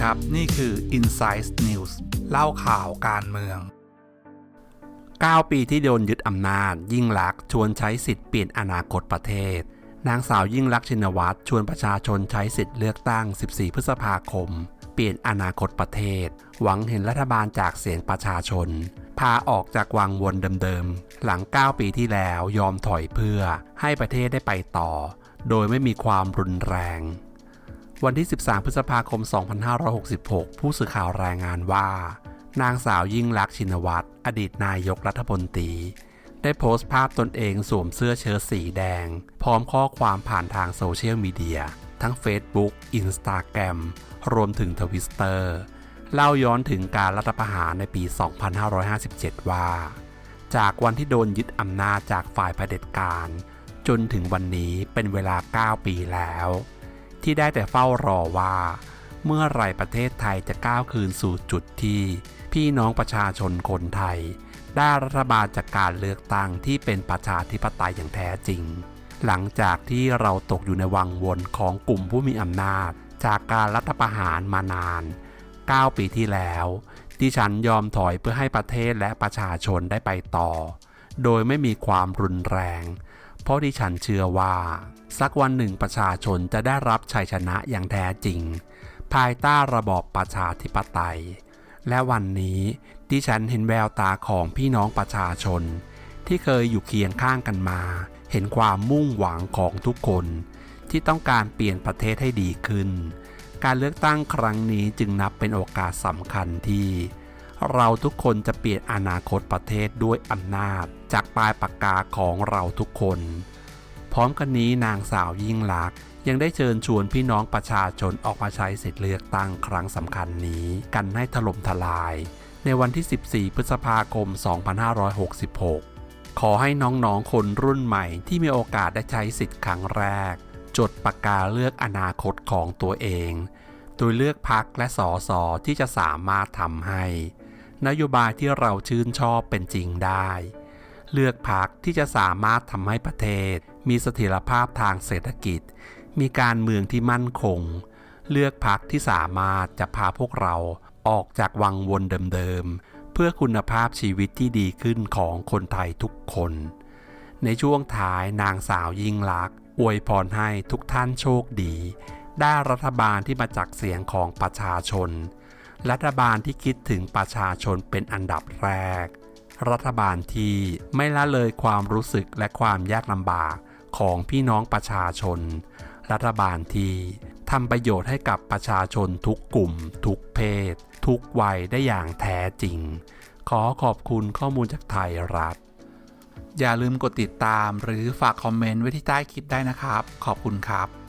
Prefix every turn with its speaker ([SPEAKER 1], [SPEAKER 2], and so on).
[SPEAKER 1] ครับ นี่คือ Insight News เล่าข่าวการเมือง 9 ปีที่โดนยึดอำนาจ ยิ่งลักษณ์ชวนใช้สิทธิ์เปลี่ยนอนาคตประเทศ นางสาวยิ่งลักษณ์ชินวัตรชวนประชาชนใช้สิทธิ์เลือกตั้ง 14 พฤษภาคม เปลี่ยนอนาคตประเทศ หวังเห็นรัฐบาลจากเสียงประชาชน พาออกจากวังวนเดิมๆ หลัง 9 ปีที่แล้วยอมถอยเพื่อให้ประเทศได้ไปต่อ โดยไม่มีความรุนแรง วันที่ 13 พฤษภาคม 2566 ผู้สื่อข่าวรายงานว่า นางสาวยิ่งลักษณ์ชินวัตร อดีตนายกรัฐมนตรี ได้โพสต์ภาพตนเองสวมเสื้อเชิ้ตสีแดง พร้อมข้อความผ่านทางโซเชียลมีเดีย ทั้ง Facebook Instagram รวมถึงทวิสเตอร์เล่าย้อนถึงการรัฐประหารในปี 2557 ว่า จากวันที่โดนยึดอำนาจจากฝ่ายเผด็จการ จนถึงวันนี้เป็นเวลา 9 ปีแล้ว ที่ได้แต่เฝ้ารอว่า เมื่อไรประเทศไทยจะก้าวคืนสู่จุดที่ พี่น้องประชาชนคนไทย ได้รัฐบาลจากการเลือกตั้งที่เป็นประชาธิปไตยอย่างแท้จริง หลังจากที่เราตกอยู่ในวังวนของกลุ่มผู้มีอำนาจ จากการรัฐประหารมานาน 9 ปีที่แล้วที่ฉันยอมถอยเพื่อให้ประเทศและประชาชนได้ไปต่อ โดยไม่มีความรุนแรง เพราะดิฉันเชื่อว่า สักวันหนึ่งประชาชนจะได้รับชัยชนะอย่างแท้จริง ภายใต้ระบอบประชาธิปไตย และวันนี้ดิฉันเห็นแววตาของพี่น้องประชาชน ที่เคยอยู่เคียงข้างกันมา เห็นความมุ่งหวังของทุกคน ที่ต้องการเปลี่ยนประเทศให้ดีขึ้น การเลือกตั้งครั้งนี้จึงนับเป็นโอกาสสำคัญที่ เราทุกคนจะเปลี่ยนอนาคตประเทศด้วยอำนาจ จากปลายปากกาของเราทุกคน พร้อมกันนี้นางสาวยิ่งลักษณ์ยังได้เชิญชวนพี่น้องประชาชนออกมาใช้สิทธิเลือกตั้งครั้งสำคัญนี้ กันให้ถล่มทลาย ในวันที่ 14 พฤษภาคม 2566 ขอให้น้องๆ คนรุ่นใหม่ที่มีโอกาสได้ใช้สิทธิ์ครั้งแรก จดปากกาเลือกอนาคตของตัวเอง โดยเลือกพักและสอสอที่จะสามารถทำให้ นโยบายที่เราชื่นชอบเป็นจริงได้ เลือกพักที่จะสามารถทำให้ประเทศ มีเสถียรภาพทางเศรษฐกิจ มีการเมืองที่มั่นคง เลือกพักที่สามารถจะพาพวกเราออกจากวังวนเดิมๆ เพื่อคุณภาพชีวิตที่ดีขึ้นของคนไทยทุกคน ในช่วงท้ายนางสาวยิ่งลักษณ์อวยพรให้ทุกท่านโชคดี ได้รัฐบาลที่มาจากเสียงของประชาชน รัฐบาลที่คิดถึงประชาชนเป็นอันดับแรก รัฐบาลที่ไม่ละเลยความรู้สึกและความยากลำบากของพี่น้องประชาชน รัฐบาลที่ทำประโยชน์ให้กับประชาชนทุกกลุ่ม ทุกเพศ ทุกวัยได้อย่างแท้จริง ขอขอบคุณข้อมูลจากไทยรัฐ อย่าลืมกดติดตามหรือฝากคอมเมนต์ไว้ที่ใต้คลิปได้นะครับ ขอบคุณครับ